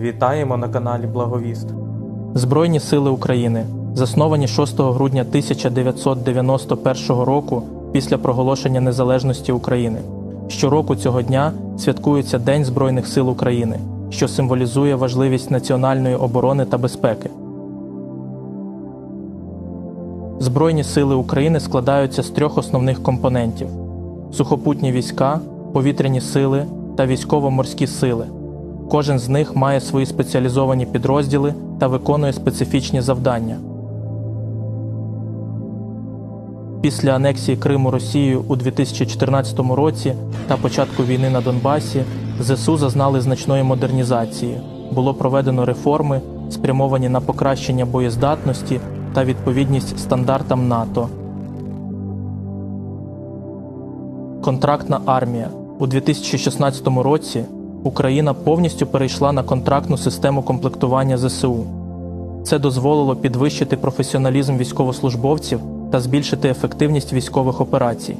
Вітаємо на каналі Благовіст. Збройні сили України, засновані 6 грудня 1991 року після проголошення незалежності України. Щороку цього дня святкується День Збройних сил України, що символізує важливість національної оборони та безпеки. Збройні сили України складаються з трьох основних компонентів: сухопутні війська, повітряні сили та військово-морські сили. Кожен з них має свої спеціалізовані підрозділи та виконує специфічні завдання. Після анексії Криму Росією у 2014 році та початку війни на Донбасі ЗСУ зазнали значної модернізації. Було проведено реформи, спрямовані на покращення боєздатності та відповідність стандартам НАТО. Контрактна армія у 2016 році Україна повністю перейшла на контрактну систему комплектування ЗСУ. Це дозволило підвищити професіоналізм військовослужбовців та збільшити ефективність військових операцій.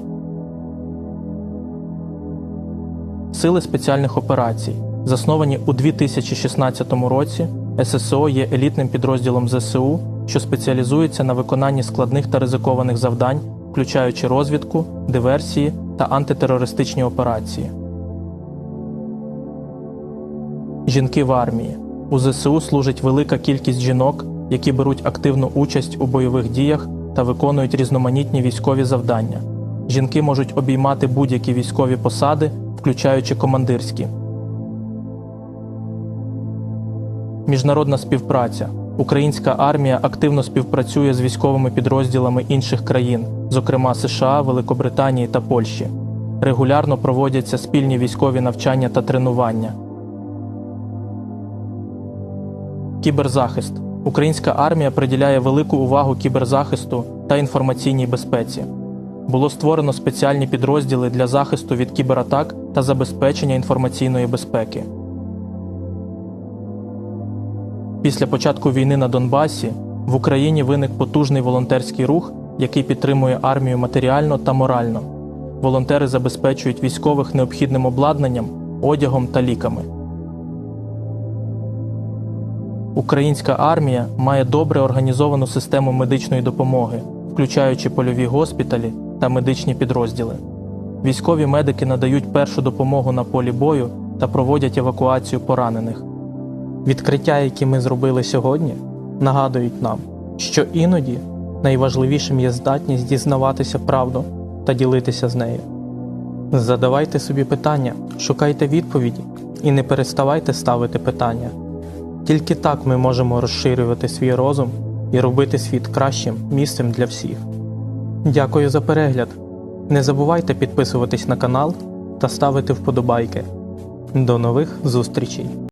Сили спеціальних операцій, засновані у 2016 році, ССО є елітним підрозділом ЗСУ, що спеціалізується на виконанні складних та ризикованих завдань, включаючи розвідку, диверсії та антитерористичні операції. Жінки в армії. У ЗСУ служить велика кількість жінок, які беруть активну участь у бойових діях та виконують різноманітні військові завдання. Жінки можуть обіймати будь-які військові посади, включаючи командирські. Міжнародна співпраця. Українська армія активно співпрацює з військовими підрозділами інших країн, зокрема США, Великобританії та Польщі. Регулярно проводяться спільні військові навчання та тренування. Кіберзахист. Українська армія приділяє велику увагу кіберзахисту та інформаційній безпеці. Було створено спеціальні підрозділи для захисту від кібератак та забезпечення інформаційної безпеки. Після початку війни на Донбасі в Україні виник потужний волонтерський рух, який підтримує армію матеріально та морально. Волонтери забезпечують військових необхідним обладнанням, одягом та ліками. Українська армія має добре організовану систему медичної допомоги, включаючи польові госпіталі та медичні підрозділи. Військові медики надають першу допомогу на полі бою та проводять евакуацію поранених. Відкриття, які ми зробили сьогодні, нагадують нам, що іноді найважливішим є здатність дізнаватися правду та ділитися з нею. Задавайте собі питання, шукайте відповіді і не переставайте ставити питання. Тільки так ми можемо розширювати свій розум і робити світ кращим місцем для всіх. Дякую за перегляд. Не забувайте підписуватись на канал та ставити вподобайки. До нових зустрічей!